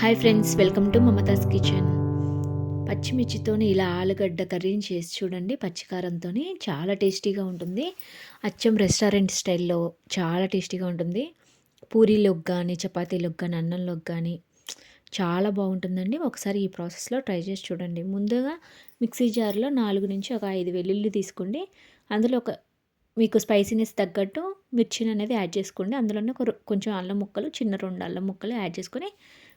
Hi friends welcome to Mamata's kitchen పచ్చిమిర్చితో ఇలా ఆలుగడ్డ కర్రీని చేసి చూడండి. పచ్చికారంతో చాలా టేస్టీగా ఉంటుంది. అచ్చం రెస్టారెంట్ స్టైల్లో చాలా టేస్టీగా ఉంటుంది. పూరీలోకి కానీ చపాతీలోకి కానీ అన్నంలోకి కానీ చాలా బాగుంటుందండి. ఒకసారి ఈ ప్రాసెస్లో ట్రై చేసి చూడండి. ముందుగా మిక్సీ జార్లో నాలుగు నుంచి ఒక ఐదు వెల్లుల్లి తీసుకోండి. అందులో ఒక మీకు స్పైసీనెస్ తగ్గట్టు మిర్చిని అనేది యాడ్ చేసుకోండి. అందులోనే ఒక కొంచెం అల్లం ముక్కలు చిన్న రెండు అల్లం ముక్కలు యాడ్ చేసుకొని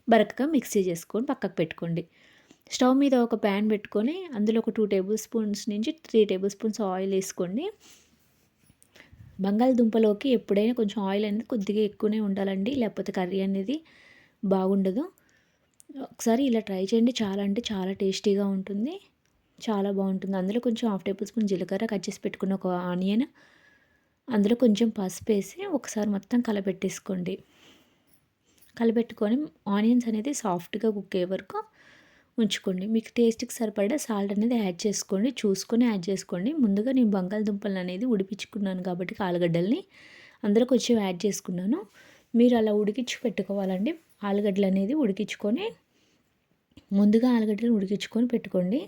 బరకగా మిక్సీ చేసుకొని పక్కకు పెట్టుకోండి. స్టవ్ మీద ఒక ప్యాన్ పెట్టుకొని అందులో ఒక టూ టేబుల్ స్పూన్స్ నుంచి త్రీ టేబుల్ స్పూన్స్ ఆయిల్ వేసుకోండి. బంగాళదుంపలోకి ఎప్పుడైనా కొంచెం ఆయిల్ అనేది కొద్దిగా ఎక్కువనే ఉండాలండి లేకపోతే కర్రీ అనేది బాగుండదు. ఒకసారి ఇలా ట్రై చేయండి చాలా అంటే చాలా టేస్టీగా ఉంటుంది చాలా బాగుంటుంది. అందులో కొంచెం హాఫ్ టేబుల్ స్పూన్ జీలకర్ర కట్ చేసి పెట్టుకున్న ఒక ఆనియన్ అందులో కొంచెం పసుపు వేసి ఒకసారి మొత్తం కలపెట్టేసుకోండి కలిపెట్టుకొని ఆనియన్స్ అనేది సాఫ్ట్గా కుక్ అయ్యే వరకు ఉంచుకోండి. మీకు టేస్ట్కి సరిపడా సాల్ట్ అనేది యాడ్ చేసుకోండి. చూసుకొని యాడ్ చేసుకోండి. ముందుగా నేను బంగాళదుంపలు అనేది ఉడిపించుకున్నాను కాబట్టి ఆలుగడ్డల్ని అందులో కొంచెం యాడ్ చేసుకున్నాను. మీరు అలా ఉడికించి పెట్టుకోవాలండి. ఆలుగడ్డలు అనేది ఉడికించుకొని ముందుగా ఆలుగడ్డలు ఉడికించుకొని పెట్టుకోండి.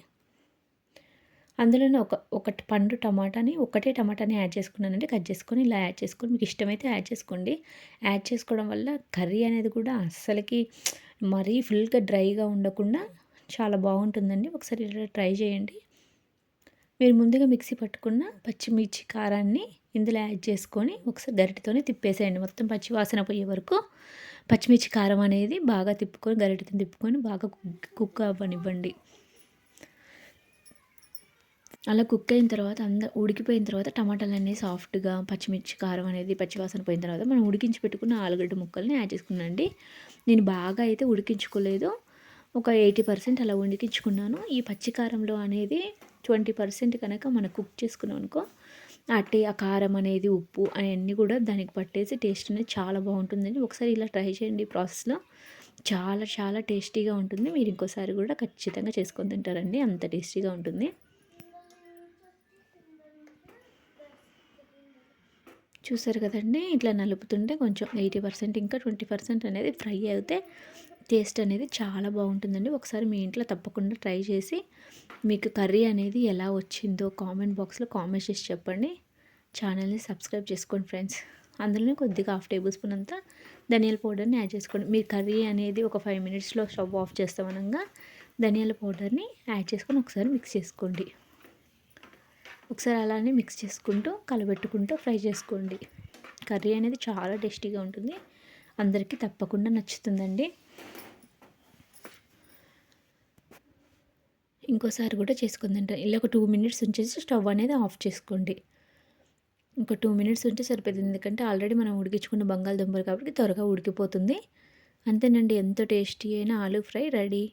అందులోనే ఒక ఒకటి పండు టమాటాని ఒకటే టమాటాని యాడ్ చేసుకున్నానంటే కట్ చేసుకొని ఇలా యాడ్ చేసుకొని మీకు ఇష్టమైతే యాడ్ చేసుకోండి. యాడ్ చేసుకోవడం వల్ల కర్రీ అనేది కూడా అస్సలకి మరీ ఫుల్గా డ్రైగా ఉండకుండా చాలా బాగుంటుందండి. ఒకసారి ఇలా ట్రై చేయండి. మీరు ముందుగా మిక్సీ పట్టుకున్న పచ్చిమిర్చి కారాన్ని ఇందులో యాడ్ చేసుకొని ఒకసారి గరిటతోనే తిప్పేసేయండి. మొత్తం పచ్చి వాసన పోయే వరకు పచ్చిమిర్చి కారం అనేది బాగా తిప్పుకొని గరిటతో తిప్పుకొని బాగా కుక్ కుక్ అవ్వనివ్వండి. అలా కుక్ అయిన తర్వాత అంద ఉడికిపోయిన తర్వాత టమాటాలు అనేవి సాఫ్ట్గా పచ్చిమిర్చి కారం అనేది పచ్చివాసన పోయిన తర్వాత మనం ఉడికించి పెట్టుకున్న ఆలుగడ్డ ముక్కల్ని యాడ్ చేసుకున్నాండి నేను బాగా అయితే ఉడికించుకోలేదు. ఒక ఎయిటీ పర్సెంట్ అలా ఉడికించుకున్నాను. ఈ పచ్చికారంలో అనేది ట్వంటీ పర్సెంట్ కనుక మనం కుక్ చేసుకున్నాం అనుకో అట్టే ఆ కారం అనేది ఉప్పు అవన్నీ కూడా దానికి పట్టేసి టేస్ట్ అనేది చాలా బాగుంటుందండి. ఒకసారి ఇలా ట్రై చేయండి ఈ ప్రాసెస్లో. చాలా చాలా టేస్టీగా ఉంటుంది. మీరు ఇంకోసారి కూడా ఖచ్చితంగా చేసుకొని తింటారండి. అంత టేస్టీగా ఉంటుంది. చూసారు కదండి? ఇట్లా నలుపుతుంటే కొంచెం ఎయిటీ పర్సెంట్ ఇంకా ట్వంటీ పర్సెంట్ అనేది ఫ్రై అయితే టేస్ట్ అనేది చాలా బాగుంటుందండి. ఒకసారి మీ ఇంట్లో తప్పకుండా ట్రై చేసి మీకు కర్రీ అనేది ఎలా వచ్చిందో కామెంట్ బాక్స్లో కామెంట్ చేసి చెప్పండి. ఛానల్ని సబ్స్క్రైబ్ చేసుకోండి ఫ్రెండ్స్. అందులోనే కొద్దిగా హాఫ్ టేబుల్ స్పూన్ అంతా ధనియాల పౌడర్ని యాడ్ చేసుకోండి. మీరు కర్రీ అనేది ఒక ఫైవ్ మినిట్స్లో స్టవ్ ఆఫ్ చేస్తామనగా ధనియాల పౌడర్ని యాడ్ చేసుకొని ఒకసారి మిక్స్ చేసుకోండి. ఒకసారి అలానే మిక్స్ చేసుకుంటూ కలబెట్టుకుంటూ ఫ్రై చేసుకోండి. కర్రీ అనేది చాలా టేస్టీగా ఉంటుంది. అందరికీ తప్పకుండా నచ్చుతుందండి. ఇంకోసారి కూడా చేసుకుందండి ఇలా ఒక టూ మినిట్స్ ఉంచేసి స్టవ్ అనేది ఆఫ్ చేసుకోండి. ఇంకో టూ మినిట్స్ ఉంటే సరిపోతుంది. ఎందుకంటే ఆల్రెడీ మనం ఉడికించుకున్న బంగాళదుంపలు కాబట్టి త్వరగా ఉడికిపోతుంది. అంతేనండి. ఎంతో టేస్టీ అయిన ఆలూ ఫ్రై రెడీ.